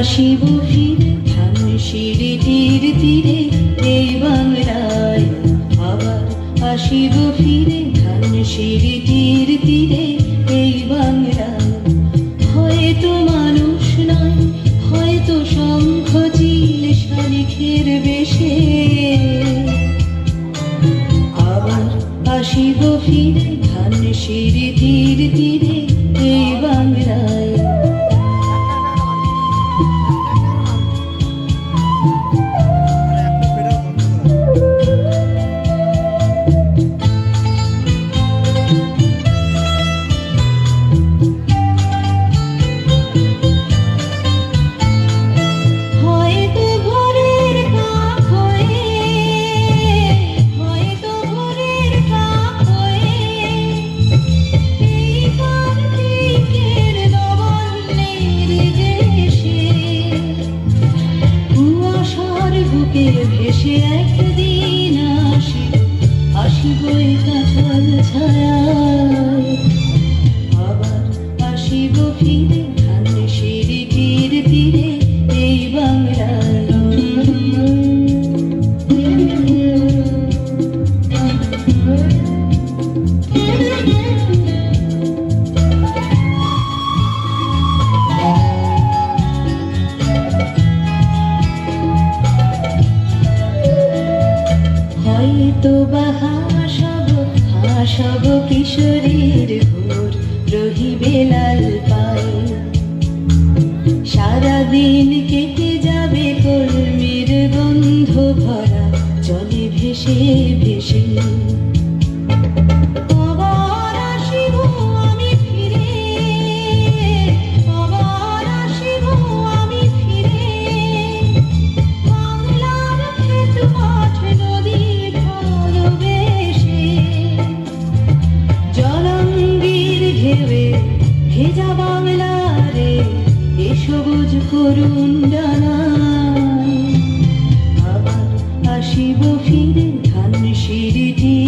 আসিব ফিরে ধান সিঁড়িটির তীরে এই বাংলায় আবার সিঁড়িটির তীরে এই হয়তো মানুষ নয়, হয়তো শঙ্খ চিল শালিখের বেশে। আবার আসিব ফিরে ধান সিঁড়িটির তীরে বুকে ভেসে একদিন হয়তো বা হাসব হাসব কিশোরীর ঘোর, রহিবে লাল পায়। সারাদিন কেটে যাবে কর্মীর গন্ধ ভরা চলে ভেসে করুণ ডানায় আবার আসিব ফিরে ধান সিঁড়িটির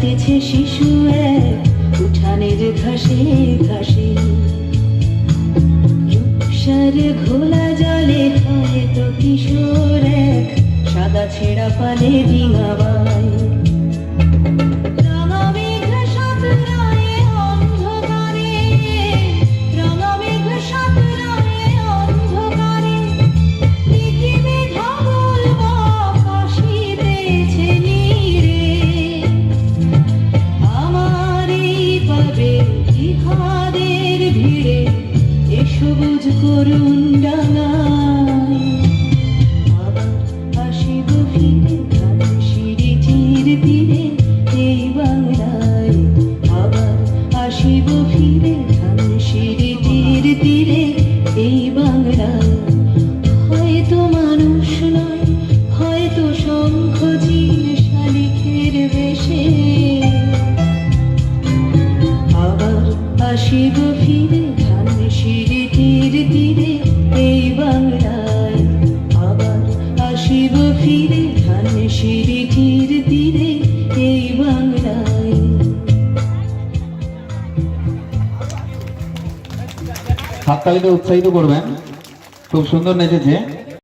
ছড়াতেছে শিশু এক উঠানের ঘাসে ঘাসে রূপসার ঘোলা জলে হয়তো কিশোর এক, সাদা ছেঁড়া পালে ডিঙাবায় সিঁড়িটির তীরে এই বাংলা। হয়তো মানুষ নয় হয়তো শঙ্খ চিল শালিখের বেশে। আবার আসিব হাততালিতে উৎসাহিত করবেন। খুব সুন্দর নেচেছে।